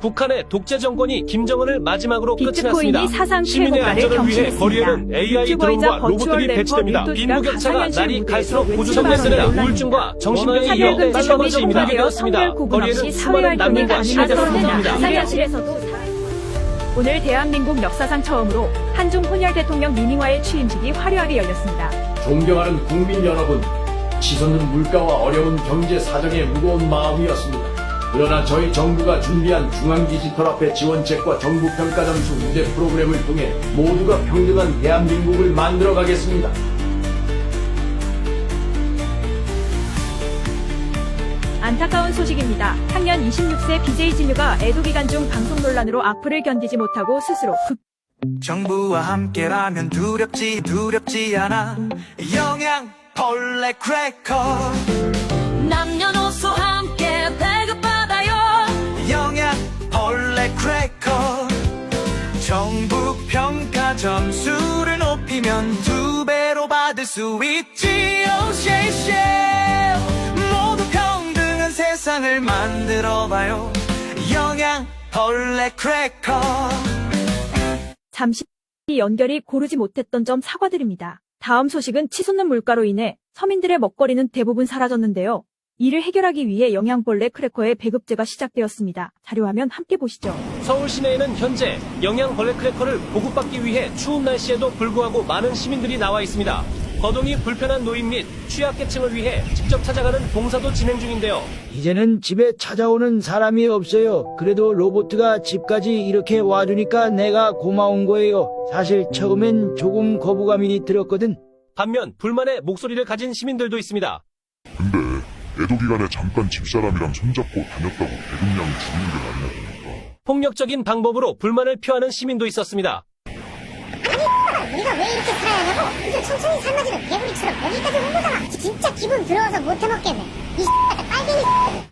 북한의 독재 정권이 김정은을 마지막으로 끝이 비트코인이 났습니다. 사상 시민의 최고가를 안전을 위해. 거리에는 AI 드론과 로봇들이 배치됩니다. 빈부격차가 날이 갈수록 고조선됐으나 바람에 우울증과 정신병에 이어 사별금 달러빚이 지급이 임박이 통과되어 되었습니다. 성별 구분 없이 거리에는 수많은 사회활동이 난민과 시민들이. 가상현실에서도 오늘 대한민국 역사상 처음으로 한중 혼혈 대통령 미닝화의 취임식이 화려하게 열렸습니다. 존경하는 국민 여러분, 치솟는 물가와 어려운 경제 사정에 무거운 마음이었습니다. 그러나 저희 정부가 준비한 중앙 디지털 화폐 지원책과 정부 평가 점수 우대 프로그램을 통해 모두가 평등한 대한민국을 만들어 가겠습니다. 안타까운 소식입니다. 학년 26세 BJ 진유가 애도 기간 중 방송 논란으로 악플을 견디지 못하고 스스로 극 정부와 함께라면 두렵지 두렵지 않아 영양 벌레 크래커 벌레 크래커 정부 평가 점수를 높이면 두 배로 받을 수 있지요. 쉐쉐 모두 평등한 세상을 만들어봐요. 영양 벌레 크래커 잠시 연결이 고르지 못했던 점 사과드립니다. 다음 소식은 치솟는 물가로 인해 서민들의 먹거리는 대부분 사라졌는데요. 이를 해결하기 위해 영양벌레 크래커의 배급제가 시작되었습니다. 자료화면 함께 보시죠. 서울 시내에는 현재 영양 벌레 크래커를 보급받기 위해 추운 날씨에도 불구하고 많은 시민들이 나와 있습니다. 거동이 불편한 노인 및 취약계층을 위해 직접 찾아가는 봉사도 진행 중인데요. 이제는 집에 찾아오는 사람이 없어요. 그래도 로보트가 집까지 이렇게 와주니까 내가 고마운 거예요. 사실 처음엔 조금 거부감이 들었거든. 반면 불만의 목소리를 가진 시민들도 있습니다. 근데 애도 기간에 잠깐 집사람이랑 손잡고 다녔다고 배급량 주는 게 맞냐 보니까. 폭력적인 방법으로 불만을 표하는 시민도 있었습니다. 우리가 왜 이렇게 살아야 하냐고? 이제 천천히 삶아지는 개구리처럼 여기까지 온 거잖아. 진짜 기분 들어와서 못 해먹겠네. 이 X같은 빨갱이